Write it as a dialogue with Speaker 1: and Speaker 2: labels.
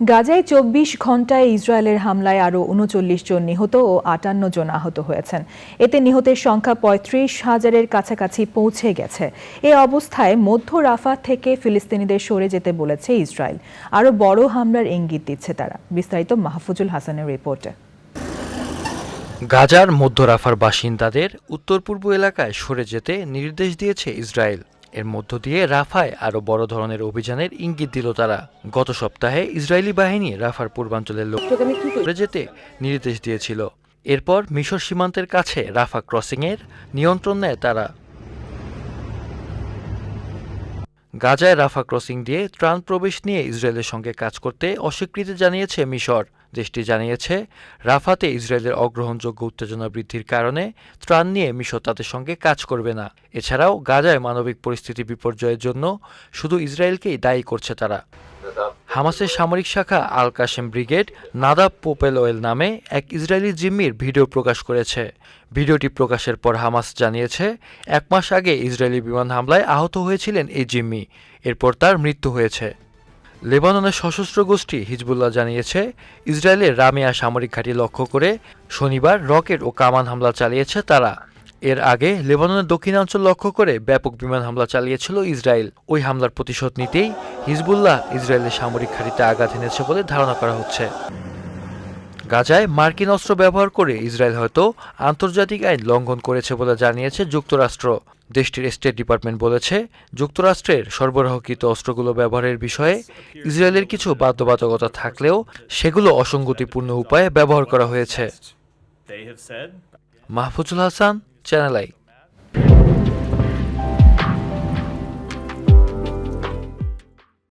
Speaker 1: গাজায় চব্বিশ ঘন্টায় ইসরায়েলের হামলায় আরও উনচল্লিশ জন নিহত ও আটান্ন জন আহত হয়েছেন। এতে নিহতের সংখ্যা পঁয়ত্রিশ হাজারের কাছাকাছি পৌঁছে গেছে। এ অবস্থায় মধ্য রাফা থেকে ফিলিস্তিনিদের সরে যেতে বলেছে ইসরায়েল। আরও বড় হামলার ইঙ্গিত দিচ্ছে তারা। বিস্তারিত মাহফুজুল হাসানের রিপোর্টে।
Speaker 2: গাজার মধ্য রাফার বাসিন্দাদের উত্তর পূর্ব এলাকায় সরে যেতে নির্দেশ দিয়েছে ইসরায়েল। এর মধ্য দিয়ে রাফায় আরও বড় ধরনের অভিযানের ইঙ্গিত দিল তারা। গত সপ্তাহে ইসরায়েলি বাহিনী রাফার পূর্বাঞ্চলের লোক যেতে নির্দেশ দিয়েছিল। এরপর মিশর সীমান্তের কাছে রাফা ক্রসিংয়ের নিয়ন্ত্রণ নেয় তারা। গাজায় রাফা ক্রসিং দিয়ে ত্রাণ প্রবেশ নিয়ে ইসরায়েলের সঙ্গে কাজ করতে অস্বীকৃতি জানিয়েছে মিশর। দেশটি জানিয়েছে, রাফাতে ইসরায়েলের অগ্রহণযোগ্য উত্তেজনা বৃদ্ধির কারণে ত্রাণ নিয়ে মিশর তাদের সঙ্গে কাজ করবে না। এছাড়াও গাজায় মানবিক পরিস্থিতি বিপর্যয়ের জন্য শুধু ইসরায়েলকেই দায়ী করছে তারা। হামাসের সামরিক শাখা Al Qassam brigade Nadav Popplewell নামে এক ইসরায়েলি জিম্মির ভিডিও প্রকাশ করেছে। ভিডিওটি প্রকাশের পর হামাস জানিয়েছে, এক মাস আগে ইসরায়েলি বিমান হামলায় আহত হয়েছিলেন এই জিম্মি। এরপর তার মৃত্যু হয়েছে। লেবাননের সশস্ত্র গোষ্ঠী হিজবুল্লাহ জানিয়েছে, ইসরায়েলের রামিয়া সামরিক ঘাঁটি লক্ষ্য করে শনিবার রকেট ও কামান হামলা চালিয়েছে তারা। এর আগে লেবাননের দক্ষিণাঞ্চল লক্ষ্য করে ব্যাপক বিমান হামলা চালিয়েছিল ইসরায়েল। ওই হামলার প্রতিশোধ নিতেই হিজবুল্লাহ ইসরায়েলের সামরিক ঘাঁটিতে আঘাত এনেছে বলে ধারণা করা হচ্ছে। গাজায় মার্কিন অস্ত্র ব্যবহার করে ইসরায়েল হয়তো আন্তর্জাতিক আইন লঙ্ঘন করেছে বলে জানিয়েছে যুক্তরাষ্ট্র। দেশটির স্টেট ডিপার্টমেন্ট বলেছে যুক্তরাষ্ট্রের সরবরাহকৃত অস্ত্রগুলো ব্যবহারের বিষয়ে ইসরায়েলের কিছু বাধ্যবাধকতা থাকলেও সেগুলো অসঙ্গতিপূর্ণ উপায়ে ব্যবহার করা হয়েছে। Mahfuzul Hasan channel I.